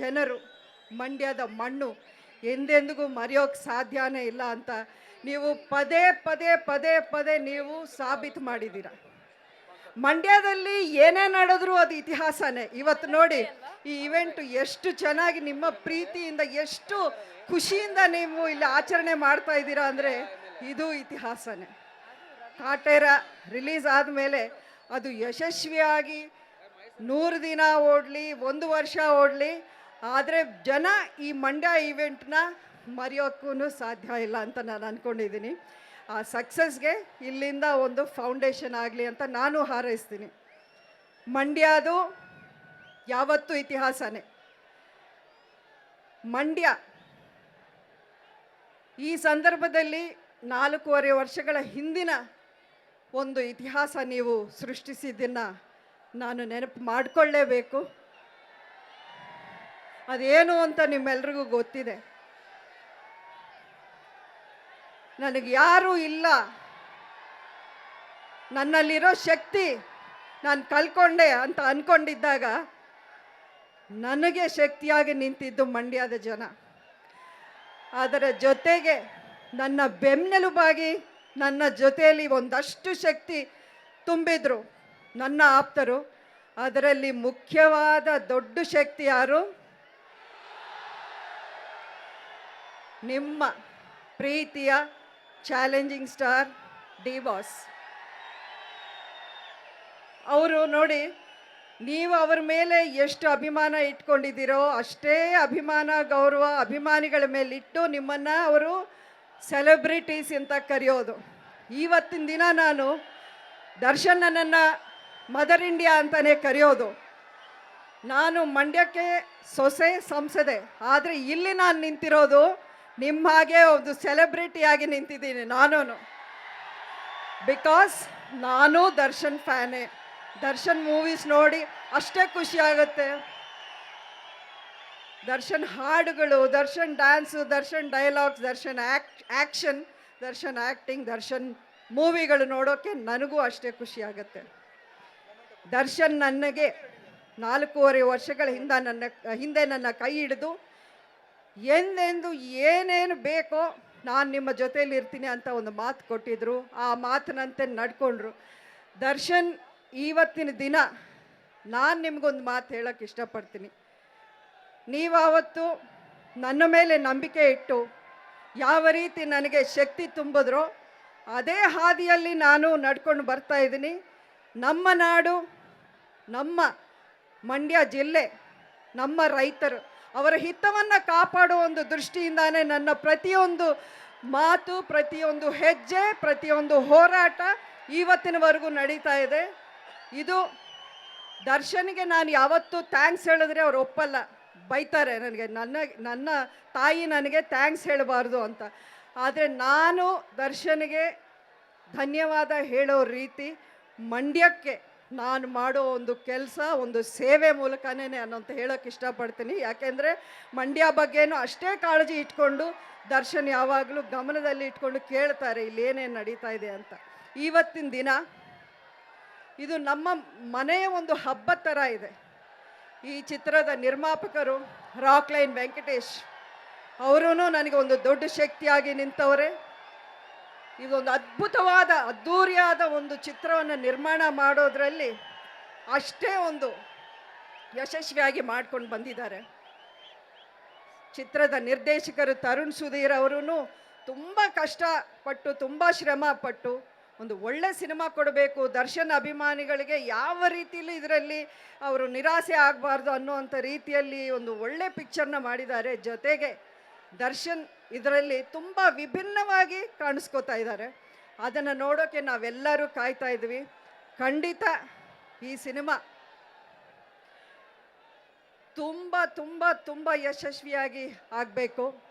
ಜನರು, ಮಂಡ್ಯದ ಮಣ್ಣು, ಎಂದೆಂದಿಗೂ ಮರೆಯೋಕ್ಕೆ ಸಾಧ್ಯನೇ ಇಲ್ಲ ಅಂತ ನೀವು ಪದೇ ಪದೇ ಪದೇ ಪದೇ ನೀವು ಸಾಬೀತು ಮಾಡಿದ್ದೀರ ಮಂಡ್ಯದಲ್ಲಿ ಏನೇ ನಡೆದ್ರು ಅದು ಇತಿಹಾಸನೇ. ಇವತ್ತು ನೋಡಿ, ಈ ಇವೆಂಟ್ ಎಷ್ಟು ಚೆನ್ನಾಗಿ ನಿಮ್ಮ ಪ್ರೀತಿಯಿಂದ, ಎಷ್ಟು ಖುಷಿಯಿಂದ ನೀವು ಇಲ್ಲಿ ಆಚರಣೆ ಮಾಡ್ತಾ ಇದ್ದೀರಾ ಅಂದರೆ ಇದು ಇತಿಹಾಸನೇ. ಕಾಟೇರ ರಿಲೀಸ್ ಆದಮೇಲೆ ಅದು ಯಶಸ್ವಿಯಾಗಿ ನೂರು ದಿನ ಓಡಲಿ, ಒಂದು ವರ್ಷ ಓಡಲಿ ಆದರೆ ಜನ ಈ ಮಂಡ್ಯ ಈವೆಂಟ್ನ ಮರೆಯೋಕ್ಕೂ ಸಾಧ್ಯ ಇಲ್ಲ ಅಂತ ನಾನು ಅಂದ್ಕೊಂಡಿದ್ದೀನಿ ಆ ಸಕ್ಸಸ್ಗೆ ಇಲ್ಲಿಂದ ಒಂದು ಫೌಂಡೇಶನ್ ಆಗಲಿ ಅಂತ ನಾನು ಹಾರೈಸ್ತೀನಿ. ಮಂಡ್ಯದು ಯಾವತ್ತೂ ಇತಿಹಾಸನೇ. ಮಂಡ್ಯ ಈ ಸಂದರ್ಭದಲ್ಲಿ ನಾಲ್ಕೂವರೆ ವರ್ಷಗಳ ಹಿಂದಿನ ಒಂದು ಇತಿಹಾಸ ನೀವು ಸೃಷ್ಟಿಸಿದ್ದನ್ನು ನಾನು ನೆನಪು ಮಾಡಿಕೊಳ್ಳೇಬೇಕು. ಅದೇನು ಅಂತ ನಿಮ್ಮೆಲ್ರಿಗೂ ಗೊತ್ತಿದೆ. ನನಗೆ ಯಾರೂ ಇಲ್ಲ. ನನ್ನಲ್ಲಿರೋ ಶಕ್ತಿ ನಾನು ಕಲ್ಕೊಂಡೆ ಅಂತ ಅಂದ್ಕೊಂಡಿದ್ದಾಗ ನನಗೆ ಶಕ್ತಿಯಾಗಿ ನಿಂತಿದ್ದು ಮಂಡ್ಯದ ಜನ. ಅದರ ಜೊತೆಗೆ ನನ್ನ ಬೆನ್ನೆಲುಬಾಗಿ ನನ್ನ ಜೊತೆಯಲ್ಲಿ ಒಂದಷ್ಟು ಶಕ್ತಿ ತುಂಬಿದ್ರು. ನನ್ನ ಆಪ್ತರು. ಅದರಲ್ಲಿ ಮುಖ್ಯವಾದ ದೊಡ್ಡ ಶಕ್ತಿ ಯಾರು? ನಿಮ್ಮ ಪ್ರೀತಿಯ ಚಾಲೆಂಜಿಂಗ್ ಸ್ಟಾರ್ ಡಿ ಬಾಸ್ ಅವರು ನೋಡಿ, ನೀವು ಅವ್ರ ಮೇಲೆ ಎಷ್ಟು ಅಭಿಮಾನ ಇಟ್ಕೊಂಡಿದ್ದೀರೋ ಅಷ್ಟೇ ಅಭಿಮಾನ, ಗೌರವ, ಅಭಿಮಾನಿಗಳ ಮೇಲೆ ಇಟ್ಟು ನಿಮ್ಮನ್ನು ಅವರು ಸೆಲೆಬ್ರಿಟೀಸ್ ಅಂತ ಕರೆಯೋದು. ಇವತ್ತಿನ ದಿನ ನಾನು ದರ್ಶನ್ ನನ್ನನ್ನು ಮದರ್ ಇಂಡಿಯಾ ಅಂತಲೇ ಕರೆಯೋದು. ನಾನು ಮಂಡ್ಯಕ್ಕೆ ಸೊಸೆ, ಸಂಸದೆ, ಆದರೆ ಇಲ್ಲಿ ನಾನು ನಿಂತಿರೋದು ನಿಮ್ಮ ಹಾಗೆ ಒಂದು ಸೆಲೆಬ್ರಿಟಿಯಾಗಿ ನಿಂತಿದ್ದೀನಿ ನಾನು ಬಿಕಾಸ್ ನಾನು ದರ್ಶನ್ ಫ್ಯಾನೇ. ದರ್ಶನ್ ಮೂವೀಸ್ ನೋಡಿ ಅಷ್ಟೇ ಖುಷಿ ಆಗುತ್ತೆ. ದರ್ಶನ್ ಹಾಡುಗಳು, Darshan dance Darshan dialogues Darshan ಆ್ಯಕ್ action Darshan acting Darshan ಮೂವಿಗಳು ನೋಡೋಕ್ಕೆ ನನಗೂ ಅಷ್ಟೇ ಖುಷಿ ಆಗುತ್ತೆ. ದರ್ಶನ್ ನನಗೆ ನಾಲ್ಕೂವರೆ ವರ್ಷಗಳ ಹಿಂದೆ ನನ್ನ ಹಿಂದೆ ನನ್ನ ಕೈ ಹಿಡಿದು ಎಂದೆಂದು ಏನೇನು ಬೇಕೋ ನಾನು ನಿಮ್ಮ ಜೊತೆಯಲ್ಲಿ ಇರ್ತೀನಿ ಅಂತ ಒಂದು ಮಾತು ಕೊಟ್ಟಿದ್ರು. ಆ ಮಾತಿನಂತೆ ನಡ್ಕೊಂಡ್ರು. ದರ್ಶನ್, ಇವತ್ತಿನ ದಿನ ನಾನು ನಿಮಗೊಂದು ಮಾತು ಹೇಳೋಕ್ಕೆ ಇಷ್ಟಪಡ್ತೀನಿ. ನೀವು ಆವತ್ತು ನನ್ನ ಮೇಲೆ ನಂಬಿಕೆ ಇಟ್ಟು ಯಾವ ರೀತಿ ನನಗೆ ಶಕ್ತಿ ತುಂಬಿದ್ರೋ ಅದೇ ಹಾದಿಯಲ್ಲಿ ನಾನು ನಡ್ಕೊಂಡು ಬರ್ತಾ ಇದ್ದೀನಿ. ನಮ್ಮ ನಾಡು, ನಮ್ಮ ಮಂಡ್ಯ ಜಿಲ್ಲೆ, ನಮ್ಮ ರೈತರು ಅವರ ಹಿತವನ್ನು ಕಾಪಾಡುವ ಒಂದು ದೃಷ್ಟಿಯಿಂದಾನೇ ನನ್ನ ಪ್ರತಿಯೊಂದು ಮಾತು, ಪ್ರತಿಯೊಂದು ಹೆಜ್ಜೆ, ಪ್ರತಿಯೊಂದು ಹೋರಾಟ ಇವತ್ತಿನವರೆಗೂ ನಡೀತಾ ಇದೆ. ಇದು ದರ್ಶನ್ಗೆ ನಾನು ಯಾವತ್ತೂ ಥ್ಯಾಂಕ್ಸ್ ಹೇಳಿದ್ರೆ ಅವ್ರು ಒಪ್ಪಲ್ಲ. ಬೈತಾರೆ ನನಗೆ, ನನ್ನ ನನ್ನ ತಾಯಿ ನನಗೆ ಥ್ಯಾಂಕ್ಸ್ ಹೇಳಬಾರ್ದು ಅಂತ. ಆದರೆ ನಾನು ದರ್ಶನ್ಗೆ ಧನ್ಯವಾದ ಹೇಳೋ ರೀತಿ ಮಂಡ್ಯಕ್ಕೆ ನಾನು ಮಾಡೋ ಒಂದು ಕೆಲಸ, ಒಂದು ಸೇವೆ ಮೂಲಕನೇ ನಾನು ಅಂತ ಹೇಳೋಕ್ಕೆ ಇಷ್ಟಪಡ್ತೀನಿ. ಯಾಕೆಂದರೆ ಮಂಡ್ಯ ಬಗ್ಗೆನೂ ಅಷ್ಟೇ ಕಾಳಜಿ ಇಟ್ಕೊಂಡು ದರ್ಶನ್ ಯಾವಾಗಲೂ ಗಮನದಲ್ಲಿ ಇಟ್ಕೊಂಡು ಕೇಳ್ತಾರೆ ಇಲ್ಲಿ ಏನೇನು ನಡೀತಾ ಇದೆ ಅಂತ. ಇವತ್ತಿನ ದಿನ ಇದು ನಮ್ಮ ಮನೆಯ ಒಂದು ಹಬ್ಬ ಥರ ಇದೆ. ಈ ಚಿತ್ರದ ನಿರ್ಮಾಪಕರು ರಾಕ್ಲೈನ್ ವೆಂಕಟೇಶ್ ಅವರೂ ನನಗೆ ಒಂದು ದೊಡ್ಡ ಶಕ್ತಿಯಾಗಿ ನಿಂತವರೇ. ಇದೊಂದು ಅದ್ಭುತವಾದ ಅದ್ಧೂರಿಯಾದ ಒಂದು ಚಿತ್ರವನ್ನು ನಿರ್ಮಾಣ ಮಾಡೋದ್ರಲ್ಲಿ ಅಷ್ಟೇ ಒಂದು ಯಶಸ್ವಿಯಾಗಿ ಮಾಡ್ಕೊಂಡು ಬಂದಿದ್ದಾರೆ. ಚಿತ್ರದ ನಿರ್ದೇಶಕರು ತರುಣ್ ಸುಧೀರ್ ಅವರೂ ತುಂಬ ಕಷ್ಟಪಟ್ಟು, ತುಂಬ ಶ್ರಮ ಪಟ್ಟು ಒಂದು ಒಳ್ಳೆ ಸಿನಿಮಾ ಕೊಡಬೇಕು, ದರ್ಶನ್ ಅಭಿಮಾನಿಗಳಿಗೆ ಯಾವ ರೀತಿಯಲ್ಲಿ ಇದರಲ್ಲಿ ಅವರು ನಿರಾಸೆ ಆಗಬಾರ್ದು ಅನ್ನುವಂಥ ರೀತಿಯಲ್ಲಿ ಒಂದು ಒಳ್ಳೆ ಪಿಕ್ಚರ್ನ ಮಾಡಿದ್ದಾರೆ. ಜೊತೆಗೆ ದರ್ಶನ್ ಇದರಲ್ಲಿ ತುಂಬ ವಿಭಿನ್ನವಾಗಿ ಕಾಣಿಸ್ಕೋತಾ ಇದ್ದಾರೆ. ಅದನ್ನು ನೋಡೋಕ್ಕೆ ನಾವೆಲ್ಲರೂ ಕಾಯ್ತಾ ಇದ್ವಿ. ಖಂಡಿತ ಈ ಸಿನಿಮಾ ತುಂಬ ತುಂಬ ತುಂಬ ಯಶಸ್ವಿಯಾಗಿ ಆಗಬೇಕು.